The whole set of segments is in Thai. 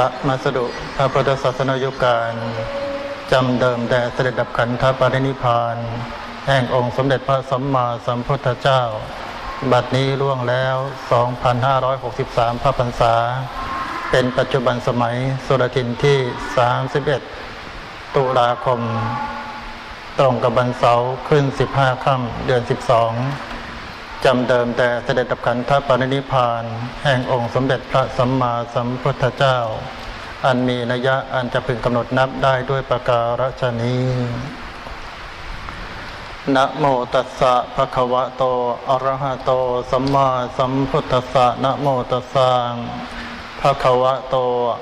พระมาสดุพระพุทธศาสนายุการจำเดิมแด่เสด็จดับขันธปรินิพพาน แห่งองค์สมเด็จพระสัมมาสัมพุทธเจ้า บัดนี้ล่วงแล้ว 2,563 พระพรรษา เป็นปัจจุบันสมัยสุรทินที่ 31 ตุลาคม ตรงกับวันเสาร์ขึ้น 15 ค่ำเดือน 12 จำเดิมแต่เสด็จดับขันธปรินิพาน แห่งองค์สมเด็จพระสัมมาสัมพุทธเจ้า อันมีนัยยะอันจะพึงกำหนดนับได้ด้วยประการฉนี้นะโมตัสสะภะคะวะโตอะระหะโตสัมมาสัมพุทธัสสะนะโมตัสสะภะคะวะโต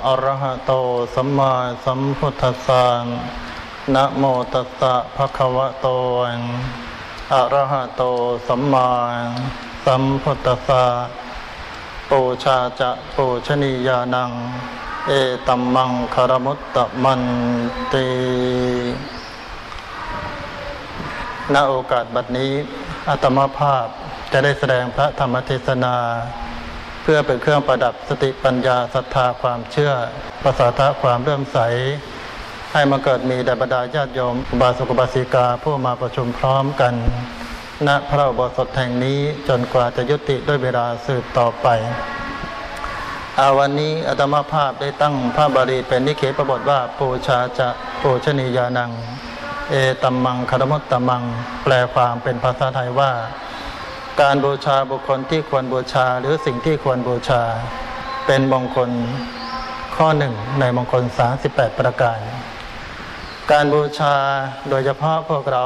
อะระหะโตสัมมาสัมพุทธัสสะนะโมตัสสะภะคะวะโต อะระหะโตสัมมาสัมพุทธัสสะปูชาจะปูชนียานัง เอตัมมังคารมุตตะมันติณโอกาสบัดนี้อาตมาภาพจะได้แสดงพระธรรมเทศนา เพื่อเป็นเครื่องประดับสติปัญญาศรัทธาความเชื่อประสาทะความเลื่อมใส ให้มาเกิดมีแด่บรรดาญาติโยมอุบาสกอุบาสิกาผู้มาประชุมพร้อมกัน ณพระอุโบสถแห่งนี้จนกว่าจะยุติด้วยเวลาสืบต่อไปอาวันนี้อาตมาภาพได้ตั้งพระบาลีเป็นนิเคปบทว่าปูชาจะปูชนียานัง เอตัมมังคารมุตตมัง แปลความเป็นภาษาไทยว่า การบูชาบุคคลที่ควรบูชาหรือสิ่งที่ควรบูชา เป็นมงคลข้อหนึ่งในมงคล 38 ประการ การบูชาโดยเฉพาะพวกเรา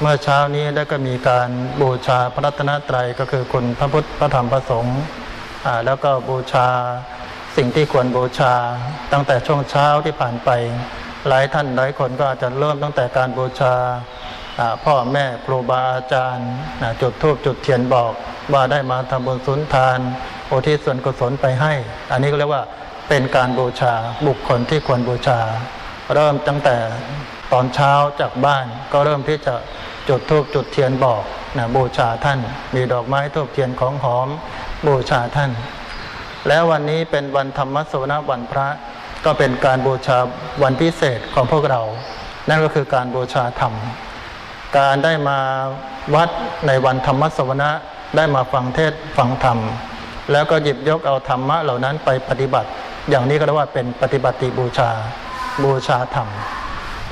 เมื่อเช้านี้ได้ก็มีการบูชาพระรัตนตรัยก็คือคุณพระพุทธพระธรรมพระสงฆ์แล้วก็บูชาสิ่งที่ควรบูชาตั้งแต่ช่วงเช้าที่ผ่านไป หลายท่านหลายคนก็อาจจะเริ่มตั้งแต่การบูชาพ่อแม่ครูบาอาจารย์จุดธูปจุดเทียนบอกว่าได้มาทำบุญสุนทานโอทิศส่วนกุศลไปให้ อันนี้ก็เรียกว่าเป็นการบูชาบุคคลที่ควรบูชา เริ่มตั้งแต่ตอนเช้าจากบ้านก็เริ่มที่จะจุดธูปจุดเทียนบอกนะบูชาท่าน มีดอกไม้ธูปเทียนของหอมบูชาท่าน แล้ววันนี้เป็นวันธรรมสวนาวันพระ ก็เป็นการบูชาวันพิเศษของพวกเรา นั่นก็คือการบูชาธรรม การได้มาวัดในวันธรรมสวนะได้มาฟังเทศฟังธรรม แล้วก็หยิบยกเอาธรรมะเหล่านั้นไปปฏิบัติ อย่างนี้ก็เรียกว่าเป็นปฏิบัติบูชา บูชาธรรม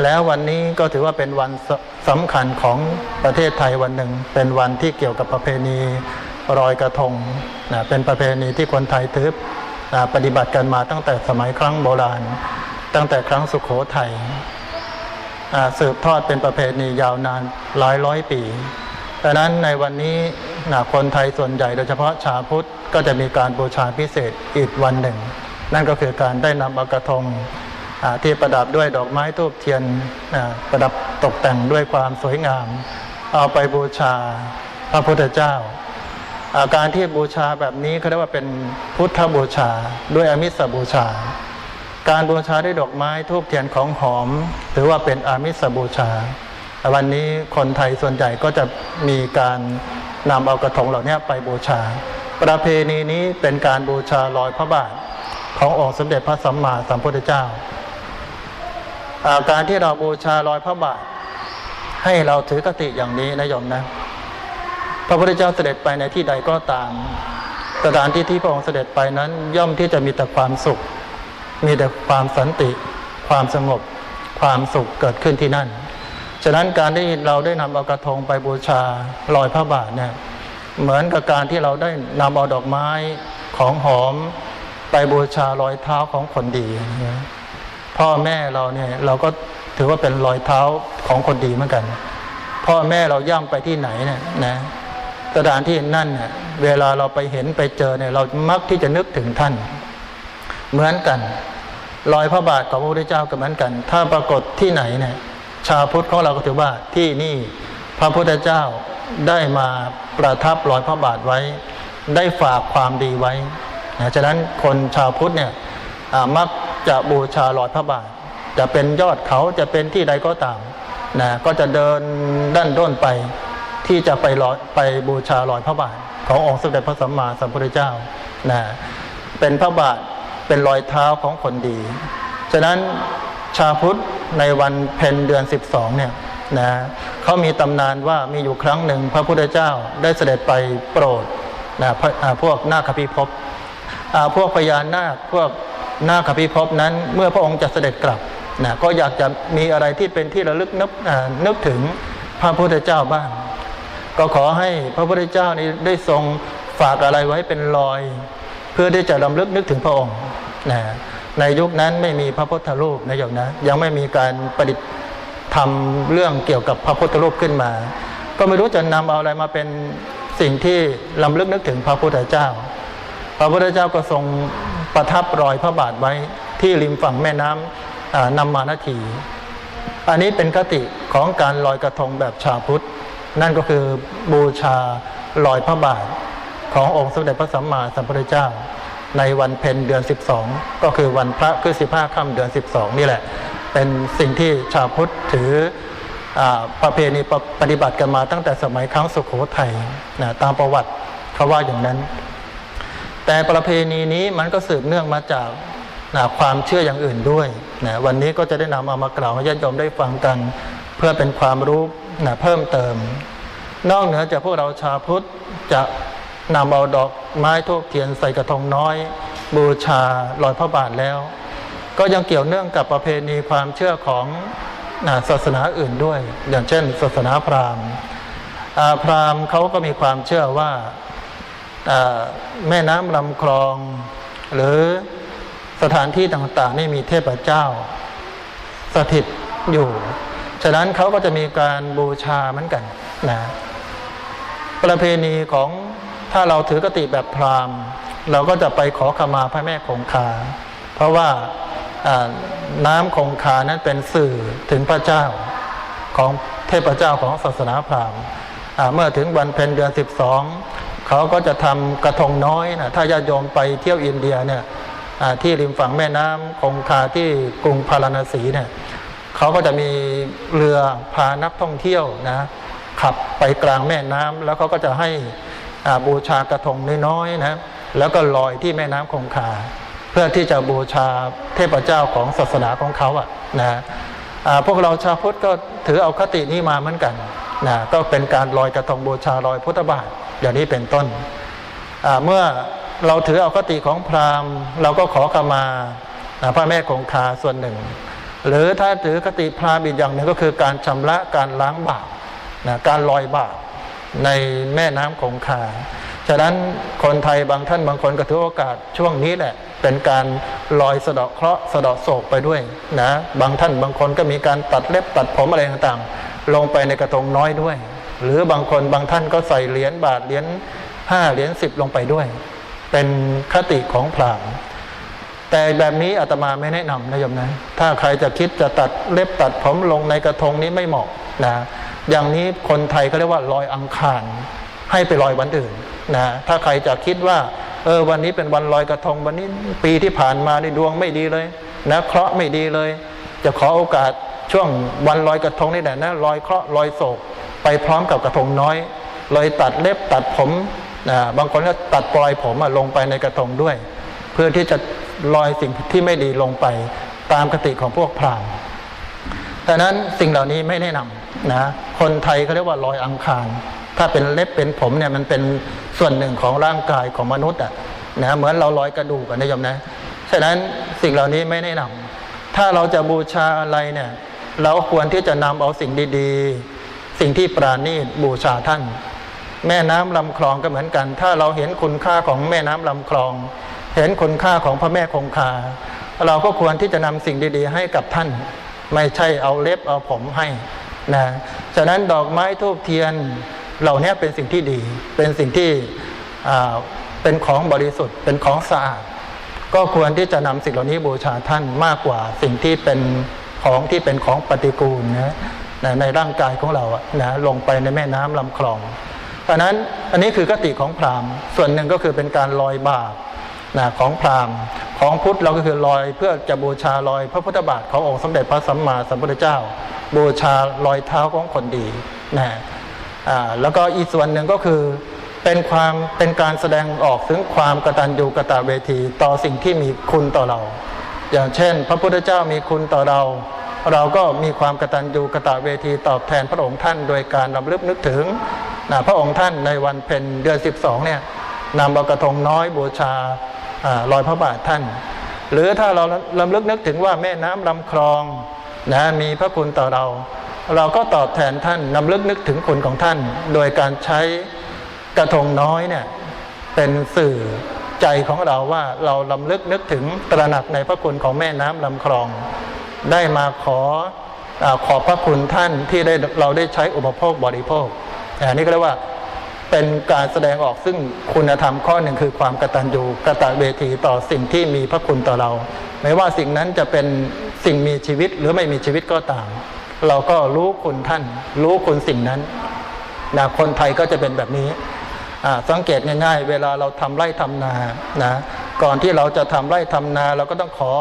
แล้ววันนี้ก็ถือว่าเป็นวันสสำคัญของประเทศไทยวันหนึ่ง เป็นวันที่เกี่ยวกับประเพณีรอยกระทงนะเป็นประเพณีที่คนไทยถือนะปฏิบัติกันมาตั้งแต่สมัยครั้งโบราณ ตั้งแต่ครั้งสุขโขทัยสืบทอดเป็นประเพณียาวนานหลายร้อยปีดังนั้นในวันนี้นะคนไทยส่วนใหญ่โดยเฉพาะชาวพุทธก็จะมีการบูชาพิเศษอีกวันหนึ่ง นั่นก็คือการได้นำเอากระทง ที่ประดับด้วยดอกไม้ทูบเทียนประดับตกแต่งด้วยความสวยงาม เอาไปบูชาพระพุทธเจ้าอาการที่บูชาแบบนี้เขาเรียกว่าเป็นพุทธบูชาด้วยอมิสบูชา การบูชาด้วยดอกไม้ทูบเทียนของหอมถือว่าเป็นอามิสบูชา วันนี้คนไทยส่วนใหญ่ก็จะมีการนำเอากระทงเหล่านี้ไปบูชา ประเพณีนี้เป็นการบูชาลอยพระบาทขององค์สมเด็จพระสัมมาสัมพุทธเจ้า การที่เราบูชาลอยพระบาท ให้เราถือกติอย่างนี้นะโยมนะ พระพุทธเจ้าเสด็จไปในที่ใดก็ตาม สถานที่ที่พระองค์เสด็จไปนั้น ย่อมที่จะมีแต่ความสุข มีแต่ความสันติ ความสงบ ความสุขเกิดขึ้นที่นั่น ฉะนั้นการที่เราได้นำเอากระทงไปบูชาลอยพระบาทเนี่ยเหมือนกับการที่เราได้นำเอาดอกไม้ของหอม ไปบูชารอยเท้าของคนดีนะ พ่อแม่เราเนี่ยเราก็ถือว่าเป็นรอยเท้าของคนดีเหมือนกัน พ่อแม่เราย่ำไปที่ไหนเนี่ยนะสถานที่นั่นเนี่ยเวลาเราไปเห็นไปเจอเนี่ยเรามักที่จะนึกถึงท่าน เหมือนกัน รอยพระบาทของพระพุทธเจ้าก็เหมือนกัน ถ้าปรากฏที่ไหนเนี่ยชาวพุทธของเราก็ถือว่าที่นี่พระพุทธเจ้าได้มาประทับรอยพระบาทไว้ ได้ฝากความดีไว้นะฉะนั้นคนชาวพุทธเนี่ยมัก จะบูชารอยพระบาท จะเป็นยอดเขาจะเป็นที่ใดก็ตามนะก็จะเดินด้านด้นไป ที่จะไปรอยไปบูชารอยพระบาท ขององค์สมเด็จพระสัมมาสัมพุทธเจ้านะเป็นพระบาทเป็นรอยเท้าของคนดี ฉะนั้นชาพุทธในวันเพ็ญเดือน 12เนี่ยนะเขามีตำนานว่ามีอยู่ครั้งหนึ่งพระพุทธเจ้าได้เสด็จไปโปรดนะพพวกนาคพิภพพวกพญานาคพวก นาคพิภพนั้นเมื่อพระองค์จะเสด็จกลับนะก็อยากจะมีอะไรที่เป็นที่ระลึกนึกนึกถึงพระพุทธเจ้าบ้าง ก็ขอให้พระพุทธเจ้านี้ได้ทรงฝากอะไรไว้เป็นรอย เพื่อที่จะรำลึกนึกถึงพระองค์นะในยุคนั้นไม่มีพระพุทธรูปนะโยมนะยังไม่มีการประดิษฐ์ทำเรื่องเกี่ยวกับพระพุทธรูปขึ้นมา ก็ไม่รู้จะนำเอาอะไรมาเป็นสิ่งที่รำลึกนึกถึงพระพุทธเจ้า พระพุทธเจ้าก็ทรง ประทับรอยพระบาทไว้ที่ริมฝั่งแม่น้ำนำมานาที อันนี้เป็นคติของการลอยกระทงแบบชาวพุทธ นั่นก็คือบูชาลอยพระบาทขององค์สมเด็จพระสัมมาสัมพุทธเจ้า ในวันเพ็ญเดือน 12 ก็คือวันพระคือ 15ค่ำเดือน 12 นี่แหละ เป็นสิ่งที่ชาวพุทธถืออประเพณีปปฏิบัติกันมาตั้งแต่สมัยครั้งสุโขทัยนะตามประวัติเขาว่าอย่างนั้น แต่ประเพณีนี้มันก็สืบเนื่องมาจากนะความเชื่ออย่างอื่นด้วยนะวันนี้ก็จะได้นำเอามากล่าวให้ญาติโยมได้ฟังกัน เพื่อเป็นความรู้นะเพิ่มเติม นอกเหนือจากพวกเราชาวพุทธจะนำเอาดอกไม้ทูบเทียนใส่กระทงน้อย บูชาลอยพระบาทแล้ว ก็ยังเกี่ยวเนื่องกับประเพณีความเชื่อของนะศาสนาอื่นด้วย อย่างเช่น ศาสนาพราหมณ์พราหมณ์เขาก็มีความเชื่อว่า แม่น้ำลำคลอง หรือสถานที่ต่างๆนี่มีเทพเจ้า สถิตอยู่ ฉะนั้นเขาก็จะมีการบูชาเหมือนกันนะประเพณีของถ้าเราถือกติแบบพราหมณ์ เราก็จะไปขอขมาพระแม่คงคา เพราะว่าน้ำคงคานั้นเป็นสื่อถึงพระเจ้าของเทพเจ้าของศาสนาพราหมณ์เมื่อถึงวันเพ็ญเดือน12 เขาก็จะทำกระทงน้อยนะถ้าญาติโยมไปเที่ยวอินเดียเนี่ยที่ริมฝั่งแม่น้ำคงคาที่กรุงพาราณสีเนี่ยเขาก็จะมีเรือพานักท่องเที่ยวนะขับไปกลางแม่น้ำแล้วเขาก็จะให้บูชากระทงน้อยๆนะแล้วก็ลอยที่แม่น้ำคงคา เพื่อที่จะบูชาเทพเจ้าของศาสนาของเขาอะนะพวกเราชาวพุทธก็ถือเอาคตินี้มาเหมือนกันนะก็เป็นการลอยกระทงบูชาลอยพุทธบาท อย่างนี้เป็นต้น เมื่อเราถือเอาคติของพราหมณ์ เราก็ขอขมาพระแม่คงคาส่วนหนึ่ง หรือถ้าถือคติพราหมณ์อีกอย่างหนึ่งก็คือการชำระการล้างบาปนะการลอยบาปในแม่น้ำคงคา ฉะนั้นคนไทยบางท่านบางคนก็ถือโอกาสช่วงนี้แหละ เป็นการลอยสะเดาะเคราะห์สะเดาะโศกไปด้วยนะบางท่านบางคนก็มีการตัดเล็บตัดผมอะไรต่างๆ ลงไปในกระทงน้อยด้วย หรือบางคนบางท่านก็ใส่เหรียญบาทเหรียญห้าเหรียญสิบลงไปด้วย เป็นคติของพราหมณ์แต่แบบนี้อาตมาไม่แนะนำนะโยมนะ ถ้าใครจะคิดจะตัดเล็บตัดผมลงในกระทงนี้ไม่เหมาะนะอย่างนี้คนไทยเขาเรียกว่าลอยอังคาร ให้ไปลอยวันอื่นนะถ้าใครจะคิดว่าเออวันนี้เป็นวันลอยกระทงวันนี้ปีที่ผ่านมาในดวงไม่ดีเลยนะเคราะห์ไม่ดีเลย จะขอโอกาสช่วงวันลอยกระทงนี่แหละนะลอยเคราะห์ลอยโศก ไปพร้อมกับกระทงน้อย เลยตัดเล็บตัดผมนะบางคนก็ตัดปลอยผมลงไปในกระทงด้วย เพื่อที่จะลอยสิ่งที่ไม่ดีลงไปตามคติของพวกพราหมณ์แต่นั้นสิ่งเหล่านี้ไม่แนะนำนะคนไทยเขาเรียกว่าลอยอังคาร ถ้าเป็นเล็บเป็นผมเนี่ยมันเป็นส่วนหนึ่งของร่างกายของมนุษย์อะนะเหมือนเราลอยกระดูกนะโยมนะฉะนั้นสิ่งเหล่านี้ไม่แนะนำถ้าเราจะบูชาอะไรเนี่ย เราควรที่จะนำเอาสิ่งดี สิ่งที่ปราณีตบูชาท่าน แม่น้ำลำคลองก็เหมือนกัน ถ้าเราเห็นคุณค่าของแม่น้ำลำคลอง เห็นคุณค่าของพระแม่คงคา เราก็ควรที่จะนำสิ่งดีๆ ให้กับท่าน ไม่ใช่เอาเล็บเอาผมให้นะฉะนั้นดอกไม้ทูบเทียนเหล่านี้เป็นสิ่งที่ดี เป็นสิ่งที่อ่าเป็นของบริสุทธิ์ เป็นของสะอาด ก็ควรที่จะนำสิ่งเหล่านี้บูชาท่านมากกว่าสิ่งที่เป็นของที่เป็นของปฏิกูลนะ นะในร่างกายของเราอะนะลงไปในแม่น้ำลำคลองเพราะฉะนั้นอันนี้คือกติของพราหมณ์ ส่วนหนึ่งก็คือเป็นการลอยบาปนะของพราหมณ์ของพุทธเราก็คือลอยเพื่อจะบูชาลอยพระพุทธบาทขององค์สมเด็จพระสัมมาสัมพุทธเจ้า บูชาลอยเท้าของคนดีนะอ่าแล้วก็อีกส่วนหนึ่งก็คือเป็นความเป็นการแสดงออกถึงความกตัญญูกตเวทีต่อสิ่งที่มีคุณต่อเรา อย่างเช่น พระพุทธเจ้ามีคุณต่อเรา เราก็มีความกตัญญูกะตะเวทีตอบแทนพระองค์ท่าน โดยการรำลึกนึกถึงนะพระองค์ท่านในวันเพ็ญเดือน 12เนี่ยนำเอากระทงน้อยบูชาลอยพระบาทท่าน หรือถ้าเราลำลึกนึกถึงว่าแม่น้ำลำคลองนะมีพระคุณต่อเรา เราก็ตอบแทนท่านนำลึกนึกถึงคุณของท่าน โดยการใช้กระทงน้อยเนี่ยเป็นสื่อใจของเราว่าเราลำลึกนึกถึงตระหนักในพระคุณของแม่น้ำลำคลอง ได้มาขออขอบพระคุณท่านที่ได้เราได้ใช้อุปโภคบริโภคอันนี้ก็เรียกว่าเป็นการแสดงออกซึ่งคุณธรรมข้อหนึ่งคือความกตัญญูกตเวทีต่อสิ่งที่มีพระคุณต่อเรา ไม่ว่าสิ่งนั้นจะเป็นสิ่งมีชีวิตหรือไม่มีชีวิตก็ตาม เราก็รู้คุณท่าน รู้คุณสิ่งนั้นนะคนไทยก็จะเป็นแบบนี้สังเกตง่าย ๆ เวลาเราทำไร่ทำนานะก่อนที่เราจะทำไร่ทำนา เราก็ต้องขอ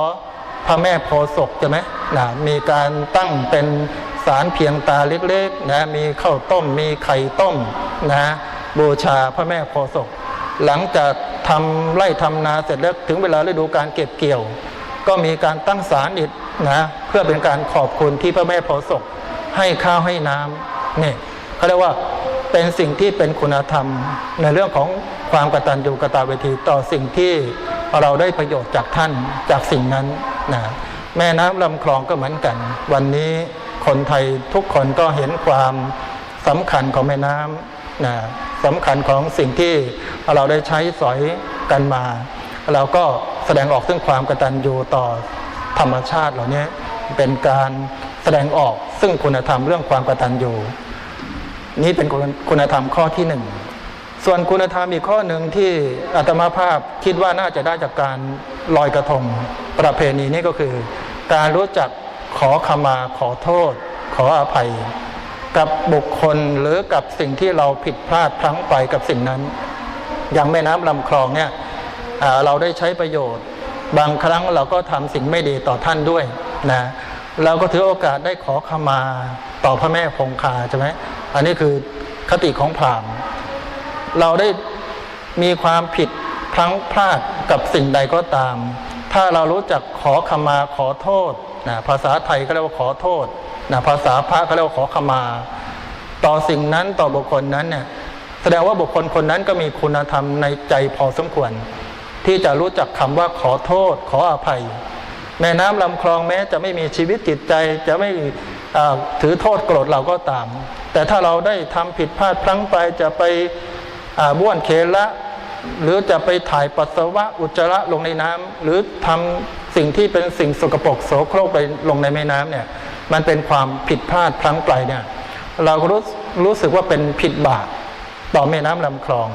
พระแม่โพศพใช่ไหมนะมีการตั้งเป็นสารเพียงตาเล็กๆนะมีข้าวต้มมีไข่ต้มนะบูชาพระแม่โพศพหลังจากทำไร่ทำนาเสร็จแล้วถึงเวลาฤดูการเก็บเกี่ยว ก็มีการตั้งศาลอีกนะเพื่อเป็นการขอบคุณที่พระแม่โพศพให้ข้าวให้น้ำนี่เขาเรียกว่าเป็นสิ่งที่เป็นคุณธรรม ในเรื่องของความกตัญญูกตเวทีต่อสิ่งที่เราได้ประโยชน์จากท่านจากสิ่งนั้น นะแม่น้ำลำคลองก็เหมือนกัน วันนี้คนไทยทุกคนก็เห็นความสำคัญของแม่น้ำนะสำคัญของสิ่งที่เราได้ใช้สอยกันมา เราก็แสดงออกซึ่งความกตัญญูต่อธรรมชาติเหล่านี้เป็นการแสดงออกซึ่งคุณธรรมเรื่องความกตัญญูนี่เป็นคุณคุณธรรมข้อที่หนึ่ง ส่วนคุณธรรมอีกข้อหนึ่งที่อาตมาภาพคิดว่าน่าจะได้จากการลอยกระทงประเพณีนี้ก็คือ การรู้จักขอขมาขอโทษ ขออภัย กับบุคคลหรือกับสิ่งที่เราผิดพลาดพลั้งไปกับสิ่งนั้น อย่างแม่น้ำลำคลองเนี่ยเราได้ใช้ประโยชน์ บางครั้งเราก็ทำสิ่งไม่ดีต่อท่านด้วยนะเราก็ถือโอกาสได้ขอขมาต่อพระแม่คงคาใช่ไหมอันนี้คือคติของพราหมณ์ เราได้มีความผิดพลั้งพลาดกับสิ่งใดก็ตาม ถ้าเรารู้จักขอขมาขอโทษนะภาษาไทยก็เรียกว่าขอโทษนะภาษาพระก็เรียกว่าขอขมา ต่อสิ่งนั้นต่อบุคคลนั้นเนี่ยแสดงว่าบุคคลคนนั้นก็มีคุณธรรมในใจพอสมควร ที่จะรู้จักคำว่าขอโทษ ขออภัย แม่น้ำลำคลองแม้จะไม่มีชีวิตจิตใจจะไม่ถือโทษโกรธเราก็ตาม แต่ถ้าเราได้ทำผิดพลาดพลั้งไปจะไป บ้วนเคละหรือจะไปถ่ายปัสสาวะอุจจาระลงในน้ำหรือทำสิ่งที่เป็นสิ่งสกปรกโสโครกไปลงในแม่น้ำเนี่ยมันเป็นความผิดพลาดพลั้งไปเนี่ยเราก็รู้รู้สึกว่าเป็นผิดบาปต่อแม่น้ำลำคลอง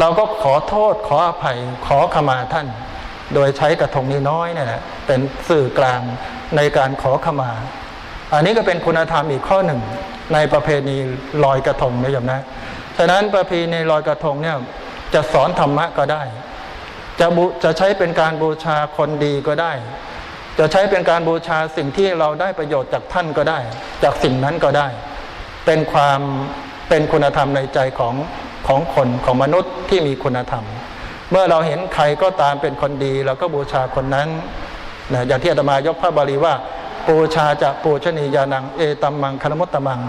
เราก็ขอโทษขออภัยขอขมาท่าน โดยใช้กระทงนี้น้อยเนี่ยนะเป็นสื่อกลางในการขอขมา อันนี้ก็เป็นคุณธรรมอีกข้อหนึ่งในประเพณีลอยกระทงนะโยมนะ ฉะนั้นประเพณีลอยกระทงเนี่ยจะสอนธรรมะก็ได้ จะบูจะใช้เป็นการบูชาคนดีก็ได้ จะใช้เป็นการบูชาสิ่งที่เราได้ประโยชน์จากท่านก็ได้ จากสิ่งนั้นก็ได้ เป็นความเป็นคุณธรรมในใจของของคนของมนุษย์ที่มีคุณธรรม เมื่อเราเห็นใครก็ตามเป็นคนดีเราก็บูชาคนนั้นนะอย่างที่อาตมายกพระบาลีว่าบูชาจะปูชนียานังเอตัมมังคณมุตตมัง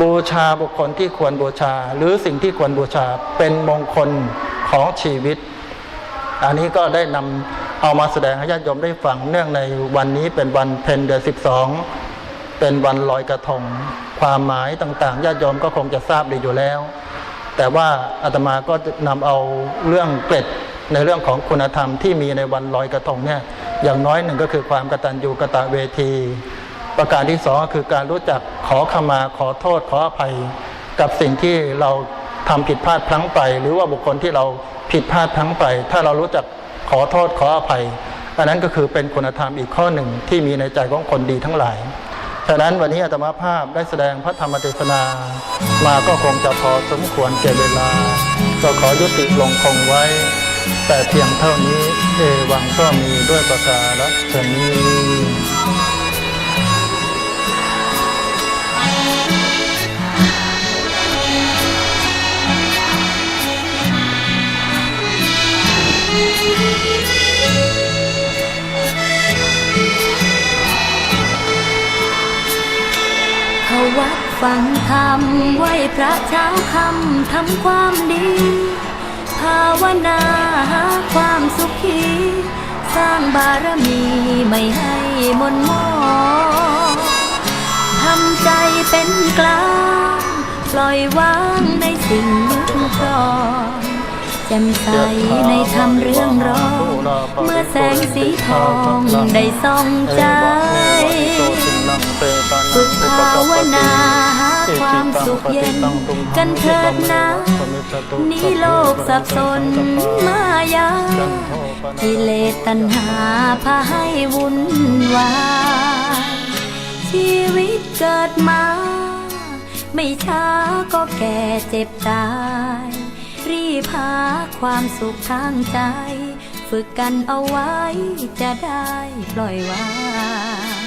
บูชาบุคคลที่ควรบูชา หรือสิ่งที่ควรบูชาเป็นมงคลของชีวิต อันนี้ก็ได้นำเอามาแสดงให้ญาติโยมได้ฟังเนื่องในวันนี้เป็นวันเพ็ญเดือนสิบสองเป็นวันลอยกระทง ความหมายต่างๆญาติโยมก็คงจะทราบดีอยู่แล้ว แต่ว่าอาตมาก็จะนำเอาเรื่องเกร็ดในเรื่องของคุณธรรมที่มีในวันลอยกระทงเนี่ยอย่างน้อยหนึ่งก็คือความกตัญญูกตเวที ประการที่สองก็คือการรู้จักขอขมาขอโทษขออภัย กับสิ่งที่เราทำผิดพลาดพลั้งไป หรือว่าบุคคลที่เราผิดพลาดพลั้งไป ถ้าเรารู้จักขอโทษขออภัยอันนั้นก็คือเป็นคุณธรรมอีกข้อหนึ่งที่มีในใจของคนดีทั้งหลายฉะนั้นวันนี้อาตมาภาพได้แสดงพระธรรมเทศนา มาก็คงจะพอสมควรเก็บเวลา ก็ขอยุติลงคงไว้ แต่เพียงเท่านี้เอวังก็มีด้วยประกาศนี้ เขาวัฟังธรรมไหวพระเช้าคำทำความดี ภาวนาหาความสุขี สร้างบารมีไม่ให้มนมองทำใจเป็นกลาง ปล่อยวางในสิ่งยึดครอง แจ่มใสในธรรมเรื่องรองเมื่อแสงสีทองได้ส่องใจฝึกภาวนาหาความสุขเย็น กันเถิดนะนี่โลกสับสนมายากิเลสตัณหาพาให้วุ่นวายชีวิตเกิดมา ไม่ช้าก็แก่เจ็บตาย รีบหาความสุขทางใจ ฝึกกันเอาไว้จะได้ปล่อยวาง